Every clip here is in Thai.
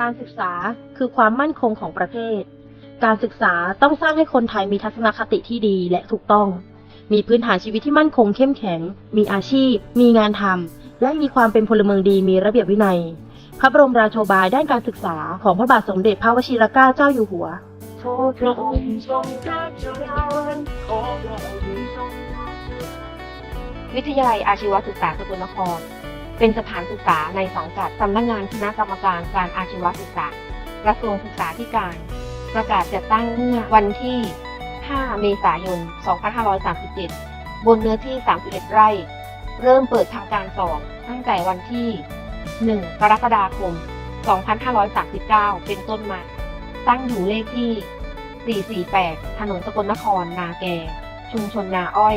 การศึกษาคือความมั่นคงของประเทศ การศึกษาต้องสร้างให้คนไทยมีทัศนคติที่ดีและถูกต้อง มีพื้นฐานชีวิตที่มั่นคงเข้มแข็ง มีอาชีพ มีงานทำ และมีความเป็นพลเมืองดีมีระเบียบวินัย พระบรมราโชบายด้านการศึกษาของพระบาทสมเด็จพระวชิรเกล้าเจ้าอยู่หัวขอพระองค์ทรงพระเจริญขอพระองค์ทรงวิทยาลัยอาชีวศึกษาสกลนคร เป็นสถานศึกษาในสังกัดสำนักงานคณะกรรมการการอาชีวศึกษากระทรวงศึกษาธิการ ประกาศจัดตั้งเมื่อวันที่ 5 เมษายน 2537 บนเนื้อที่ 31 ไร่ เริ่มเปิดทำการสอนตั้งแต่วันที่ 1 กรกฎาคม 2539 เป็นต้นมา ตั้งอยู่เลขที่ 448 ถนนสกลนคร นาแก ชุมชนนาอ้อย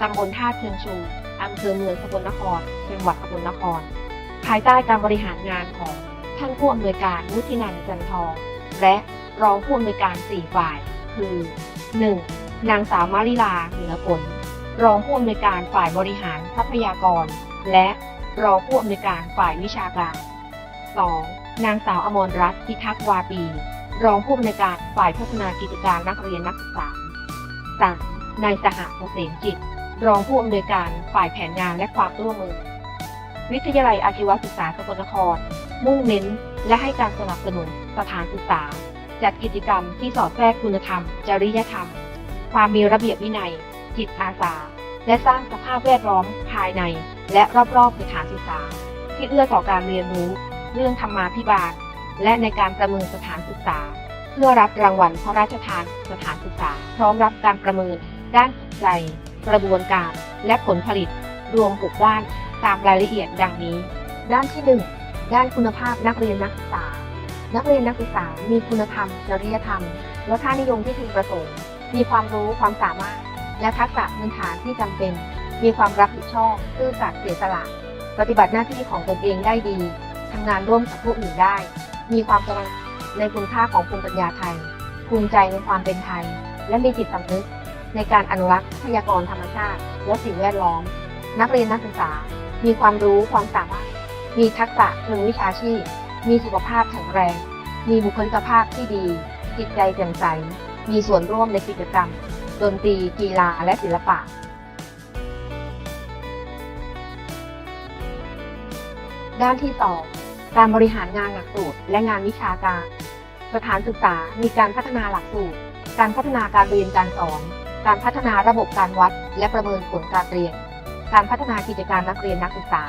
ตำบลท่าเชิงชู อำเภอเมืองสกลนคร จังหวัดสกลนคร ภายใต้การบริหารงานของท่านผู้อำนวยการวุฒินันจันทอง และรองผู้อำนวยการ 4 ฝ่าย คือ 1. นางสาวมาริลาเหนือผล รองผู้อำนวยการฝ่ายบริหารทรัพยากร และรองผู้อำนวยการฝ่ายวิชาการ 2. นางสาวอมรรัตน์พิทักษ์วาปี รองผู้อำนวยการฝ่ายพัฒนากิจการนักเรียนนักศึกษา 3. นายสหเกษมจิต รองผู้อำนวยการฝ่ายแผนงานและความร่วมมือ วิทยาลัยอาชีวศึกษาสกลนคร มุ่งเน้น และให้การสนับสนุนสถานศึกษา จัดกิจกรรมที่สอดแทรกคุณธรรม จริยธรรม ความมีระเบียบวินัย จิตอาสา และสร้างสภาพแวดล้อมภายใน และรอบๆสถานศึกษา ที่เอื้อต่อการเรียนรู้ เรื่องธรรมาภิบาล และในการประเมินสถานศึกษา เพื่อรับรางวัลพระราชทานสถานศึกษา พร้อมรับการประเมินด้านจิตใจ กระบวนการ และผลผลิต รวม 6 ด้านตามรายละเอียดดังนี้ ด้านที่ 1 ด้านคุณภาพนักเรียนนักศึกษา นักเรียนนักศึกษา มีคุณธรรม จริยธรรม และค่านิยมที่พึงประสงค์ มีความรู้ความสามารถ และทักษะพื้นฐานที่จำเป็น มีความรับผิดชอบซื่อสัตย์เสียสละ ปฏิบัติหน้าที่ของตนเองได้ดีทำงานร่วมกับผู้อื่นได้ มีความตระหนักในคุณค่าของภูมิปัญญาไทย ภูมิใจในความเป็นไทย และมีจิตสำนึก ในการอนุรักษ์ทรัพยากรธรรมชาติ และสิ่งแวดล้อม นักเรียนนักศึกษา มีความรู้ความสามารถ มีทักษะเชิงวิชาชีพ มีสุขภาพแข็งแรง มีบุคลิกภาพที่ดี จิตใจแจ่มใส มีส่วนร่วมในกิจกรรม ดนตรี กีฬา และศิลปะด้านที่ 2 การบริหารงานหลักสูตรและงานวิชาการ สถานศึกษามีการพัฒนาหลักสูตร การพัฒนาการเรียนการสอน การพัฒนาระบบการวัด และประเมินผลการเรียน การพัฒนากิจการนักเรียนนักศึกษา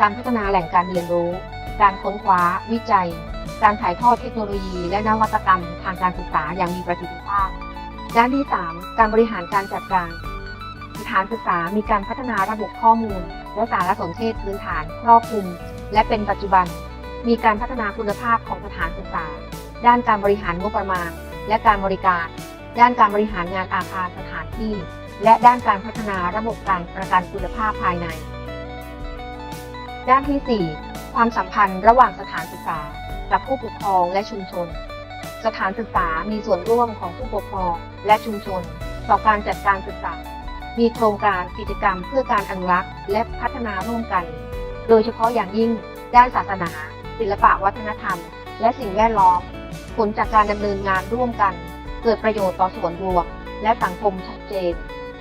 การพัฒนาแหล่งการเรียนรู้ การค้นคว้า วิจัย การถ่ายทอดเทคโนโลยี และนวัตกรรม ทางการศึกษาอย่างมีประสิทธิภาพ ด้านที่ 3 การบริหารการจัดการสถานศึกษามีการพัฒนาระบบข้อมูล และสารสนเทศพื้นฐานครอบคลุม และเป็นปัจจุบัน มีการพัฒนาคุณภาพของสถานศึกษา ด้านการบริหารงบประมาณ และการบริการ ด้านการบริหารงานอาคารสถานที่ และด้านการพัฒนาระบบการประกันคุณภาพภายใน ด้านที่ 4 ความสัมพันธ์ระหว่างสถานศึกษา กับผู้ปกครองและชุมชน สถานศึกษามีส่วนร่วมของผู้ปกครองและชุมชน ต่อการจัดการศึกษา มีโครงการกิจกรรมเพื่อการอนุรักษ์และพัฒนาร่วมกัน โดยเฉพาะอย่างยิ่ง ด้านศาสนา ศิลปะวัฒนธรรม และสิ่งแวดล้อม ผลจากการดำเนินงานร่วมกัน เกิดประโยชน์ต่อส่วนรวมและสังคมชัดเจน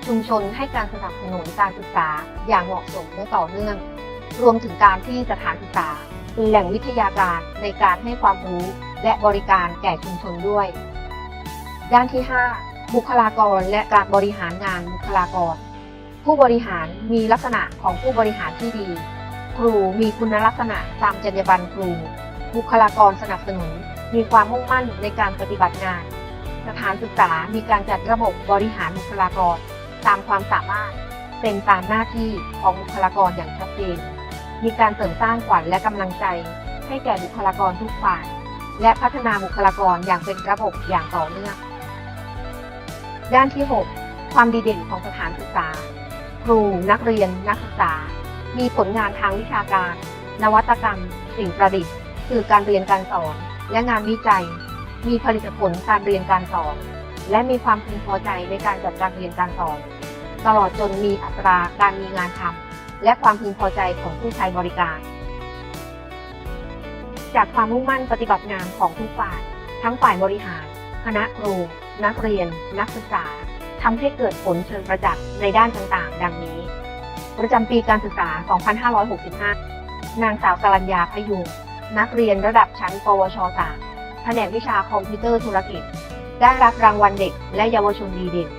ชุมชนให้การสนับสนุนการศึกษาอย่างเหมาะสมและต่อเนื่อง รวมถึงการที่สถานศึกษาเป็นแหล่งวิทยาการในการให้ความรู้และบริการแก่ชุมชนด้วย ด้านที่ 5 บุคลากรและการบริหารงานบุคลากร ผู้บริหารมีลักษณะของผู้บริหารที่ดี ครูมีคุณลักษณะตามจรรยาบรรณครู บุคลากรสนับสนุน มีความมุ่งมั่นในการปฏิบัติงาน สถานศึกษามีการจัดระบบบริหารบุคลากร ตามความสามารถ เป็นตามหน้าที่ของบุคลากรอย่างชัดเจน มีการเสริมสร้างขวัญและกำลังใจ ให้แก่บุคลากรทุกฝ่าย และพัฒนาบุคลากรอย่างเป็นระบบอย่างต่อเนื่อง ด้านที่ 6 ความดีเด่นของสถานศึกษา ครู นักเรียน นักศึกษา มีผลงานทางวิชาการ นวัตกรรม สิ่งประดิษฐ์คือการเรียนการสอน และงานวิจัย มีผลิตผลการเรียนการสอน และมีความพึงพอใจในการจัดการเรียนการสอน ตลอดจนมีอัตราการมีงานทำและความพึงพอใจของผู้ใช้บริการ จากความมุ่งมั่นปฏิบัติงานของทุกฝ่าย ทั้งฝ่ายบริหาร คณะครู นักเรียน นักศึกษาทำให้เกิดผลเชิงประจักษ์ในด้านต่างๆ ดังนี้ ประจำปีการศึกษา 2565 นางสาวสรัญญาพยุงนักเรียนระดับชั้น ปวช 3 แผนกวิชาคอมพิวเตอร์ธุรกิจ ได้รับรางวัลเด็กและเยาวชนดีเด่น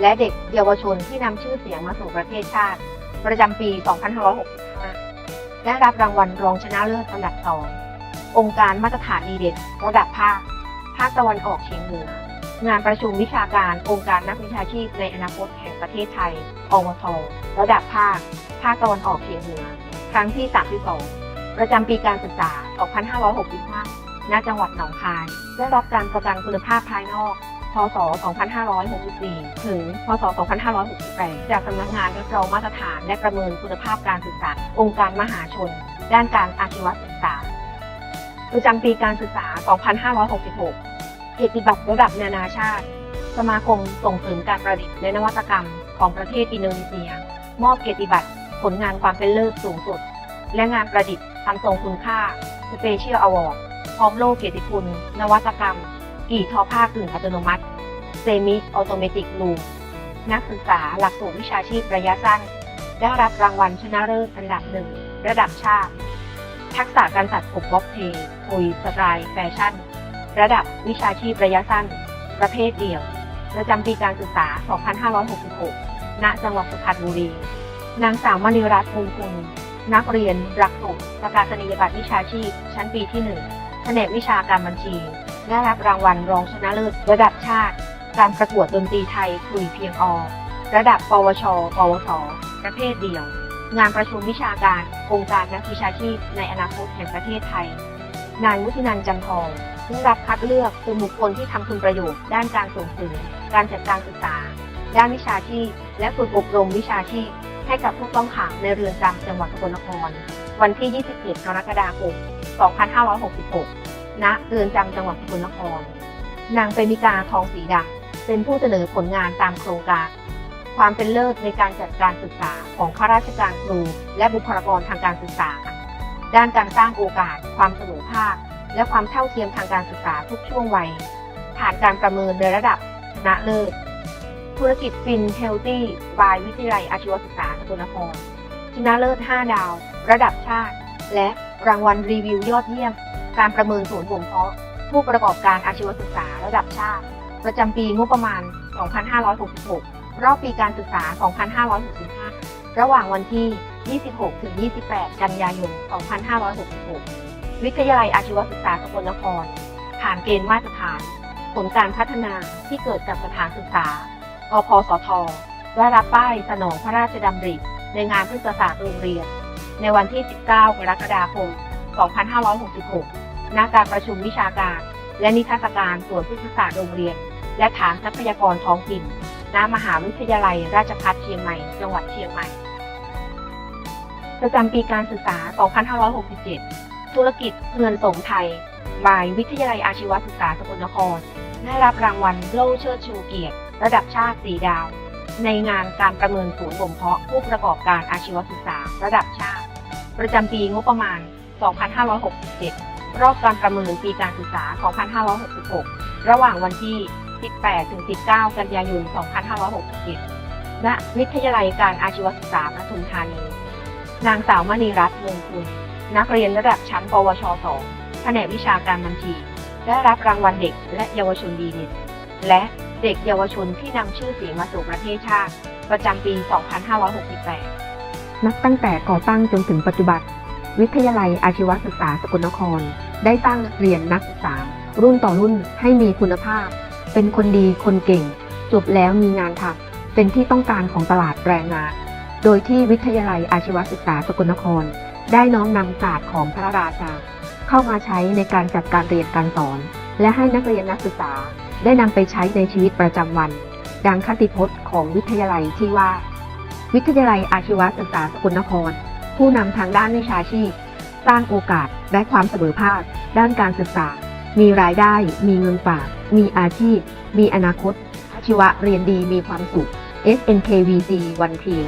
และเด็กเยาวชนที่นำชื่อเสียงมาสู่ประเทศชาติ ประจำปี 2565 ได้รับรางวัลรองชนะเลิศอันดับ2ององค์การมาตรฐานดีเด่นระดับภาค ภาคตะวันออกเฉียงเหนือ งานประชุมวิชาการองค์การนักวิชาชีพในอนาคตแห่งประเทศไทยอวทระดับภาค ภาคตะวันออกเฉียงเหนือ ครั้งที่ 32 ประจำปีการศึกษา 2565 ณ จังหวัดหนองคาย ได้รับการประกันคุณภาพภายนอก พศ 2564 ถึง พศ 2568 จากสำนักงานรับรองมาตรฐานและประเมินคุณภาพการศึกษา องค์การมหาชน ด้านการอาชีวศึกษา ประจำปีการศึกษา 2566 เกียรติบัตรระดับนานาชาติ สมาคมส่งเสริมการประดิษฐ์และนวัตกรรมของประเทศอินโดนีเซีย มอบเกียรติบัตรผลงานความเป็นเลิศสูงสุด และงานประดิษฐ์ทำทรงคุณค่า Special Award พร้อมโล่เกียรติคุณ นวัตกรรม กี่ทอผ้ากึ่งอัตโนมัติ Semi Automatic Loom นักศึกษาหลักสูตรวิชาชีพระยะสั้น ได้รับรางวัลชนะเลิศอันดับหนึ่ง ระดับชาติ ทักษะการตัดผมบ็อกเทคุยสไตล์แฟชั่น ระดับวิชาชีพระยะสั้น ประเภทเดี่ยว ประจำปีการศึกษา 2566 ณ จังหวัดสุพรรณบุรี นางสาวมณีรัตน์ภูมงคลนักเรียนหลักสูตรประกาศนียบัตรวิชาชีพ ชั้นปีที่1 แผนกวิชาการบัญชี ได้รับรางวัลรองชนะเลิศระดับชาติ การประกวดดนตรีไทยคุยเพียงอ ระดับ ปวช ปวส ประเภทเดี่ยว งานประชุมวิชาการองค์การนักวิชาชีพในอนาคตแห่งประเทศไทย นายวุฒินันจันทองได้รับคัดเลือกเป็นบุคคลที่ทำคุณประโยชน์ด้านการส่งเสริมการจัดการศึกษา ด้านวิชาชีพ และฝึกอบรมวิชาชีพ ให้กับผู้ต้องขังในเรือนจำจังหวัดสกลนคร วันที่ 27 กรกฎาคม 2566 ณ เรือนจำจังหวัดสกลนคร นางเปมิกาทองศรีดาเป็นผู้เสนอผลงานตามโครงการ ความเป็นเลิศในการจัดการศึกษาของข้าราชการครู และบุคลากรทางการศึกษา ด้านการสร้างโอกาส ความเสมอภาค และความเท่าเทียมทางการศึกษาทุกช่วงวัย ผ่านการประเมินในระดับชนะเลิศ ธุรกิจฟินเฮลตี้บายวิทยาลัยอาชีวศึกษาสกลนครชนะเลิศ 5 ดาว ระดับชาติ และ รางวัลรีวิวยอดเยี่ยม การประเมินศูนย์บ่มเพาะ ผู้ประกอบการอาชีวศึกษาระดับชาติ ประจำปีงบประมาณ 2566 รอบปีการศึกษา 2565 ระหว่างวันที่ 26 ถึง 28 กันยายน 2566 วิทยาลัยอาชีวศึกษาสกลนคร ผ่านเกณฑ์มาตรฐาน ผลการพัฒนาที่เกิดกับสถานศึกษาอพสทได้รับป้ายสนองพระราชดำริ ในงานพฤกษศาสตร์โรงเรียน ในวันที่ 19 กรกฎาคม 2566 ณ การประชุมวิชาการ และนิทรรศการส่วนพฤกษศาสตร์โรงเรียน และฐานทรัพยากรท้องถิ่น ณ มหาวิทยาลัยราชภัฏเชียงใหม่ จังหวัดเชียงใหม่ ประจำปีการศึกษา 2567 ธุรกิจเงินสงไทย บายวิทยาลัยอาชีวศึกษาสกลนคร ได้รับรางวัลโล่เชิดชูเกียรติ ระดับชาติสีดาวในงานการประเมินศูนย์บ่มเพาะผู้ประกอบการอาชีวศึกษาระดับชาติ ประจำปีงบประมาณ 2567 รอบการประเมินปีการศึกษา 2566 ระหว่างวันที่ 18-19 กันยายน 2567 ณ วิทยาลัยการอาชีวศึกษาปทุมธานี นางสาวมณีรัตน์มงคุณ นักเรียนระดับชั้น ปวช 2 แผนกวิชาการบัญชี ได้รับรางวัลเด็กและเยาวชนดีเด่น และเด็กเยาวชนที่นำชื่อเสียงมาสู่ประเทศชาติ ประจำปี 2568 นับตั้งแต่ก่อตั้งจนถึงปัจจุบัน วิทยาลัยอาชีวศึกษาสกลนคร ได้สร้างเรียนนักศึกษา รุ่นต่อรุ่นให้มีคุณภาพ เป็นคนดีคนเก่ง จบแล้วมีงานทำเป็นที่ต้องการของตลาดแรงงาน โดยที่วิทยาลัยอาชีวศึกษาสกลนคร ได้น้อมนำศาสตร์ของพระราชา เข้ามาใช้ในการจัดการเรียนการสอน และให้นักเรียนนักศึกษา ได้นำไปใช้ในชีวิตประจำวัน ดังคติพจน์ของวิทยาลัยที่ว่า วิทยาลัยอาชีวศึกษาสกลนคร ผู้นำทางด้านวิชาชีพ สร้างโอกาสและความเสมอภาค ด้านการศึกษา มีรายได้ มีเงินฝาก มีอาชีพ มีอนาคตอาชีวะเรียนดีมีความสุข SNKVC วันที